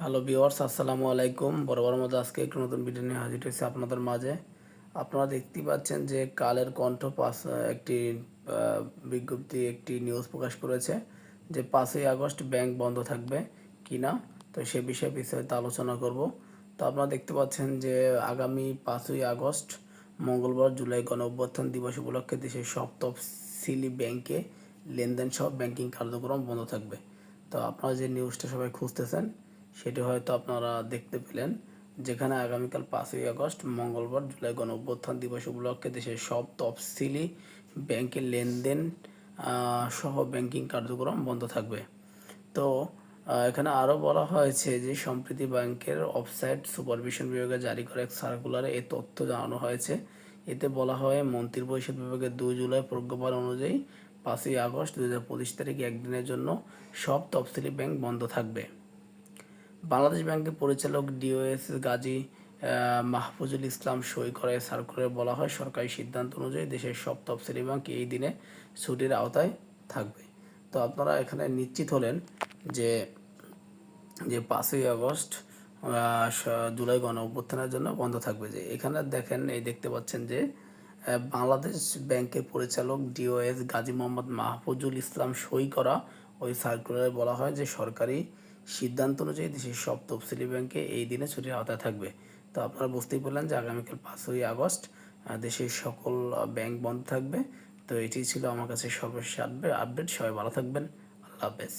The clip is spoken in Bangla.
হ্যালো ভিওয়ার্স আসসালামু আলাইকুম। বরাবর মতো আজকে একটু নতুন ভিডিও নিয়ে হাজির হয়েছে আপনাদের মাঝে। আপনারা দেখতেই পাচ্ছেন যে কালের কণ্ঠ পাস একটি বিজ্ঞপ্তি, একটি নিউজ প্রকাশ করেছে যে পাঁচই আগস্ট ব্যাংক বন্ধ থাকবে কিনা, তো সে বিষয়ে বিস্তারিত আলোচনা করব। তো আপনারা দেখতে পাচ্ছেন যে আগামী পাঁচই আগস্ট, মঙ্গলবার জুলাই গণ অভ্যুত্থান দিবস উপলক্ষে দেশের সব ব্যাংকে লেনদেন সহ ব্যাংকিং কার্যক্রম বন্ধ থাকবে। তো আপনারা যে নিউজটা সবাই খুঁজতেছেন সেটি হয়তো আপনারা দেখতে পেলেন, যেখানে আগামীকাল পাঁচই আগস্ট, মঙ্গলবার, জুলাই গণ অভ্যুত্থান দিবস উপলক্ষে দেশের সব তফসিলি ব্যাংকের লেনদেন সহ ব্যাংকিং কার্যক্রম বন্ধ থাকবে। তো এখানে আরও বলা হয়েছে যে, সম্প্রতি ব্যাংকের অফসাইট সুপারভিশন বিভাগে জারি করা এক সার্কুলারে এই তথ্য জানানো হয়েছে। এতে বলা হয় মন্ত্রিপরিষদ বিভাগের দুই জুলাই প্রজ্ঞাপন অনুযায়ী পাঁচই আগস্ট দু হাজার পঁচিশ তারিখে একদিনের জন্য সব তফসিলি ব্যাংক বন্ধ থাকবে। বাংলাদেশ ব্যাংকের পরিচালক ডিওএস গাজী মাহফুজুল ইসলাম সই করে সার্কুলারে বলা হয়, সরকারি সিদ্ধান্ত অনুযায়ী দেশের সব তফসিলি ব্যাংক এই দিনে ছুটির আওতায় থাকবে। তো আপনারা এখানে নিশ্চিত হলেন যে যে পাঁচই আগস্ট জুলাই গণ অভ্যুত্থানের জন্য বন্ধ থাকবে। যে এখানে দেখেন, এই দেখতে পাচ্ছেন যে বাংলাদেশ ব্যাংকের পরিচালক ডিওএস গাজী মোহাম্মদ মাহফুজুল ইসলাম সই করা, ওই সার্কুলারে বলা হয় যে সরকারি সিদ্ধান্ত অনুযায়ী দেশের সব তফসিলি ব্যাংকে এই দিনে ছুটির আওতায় থাকবে। তো আপনারা বুঝতেই পারলেন যে আগামীকাল পাঁচই আগস্ট দেশের সকল ব্যাংক বন্ধ থাকবে। তো এটি ছিল আমার কাছে সর্বশেষ আপডেট সবাই ভালো থাকবেন। আল্লাহ হাফেজ।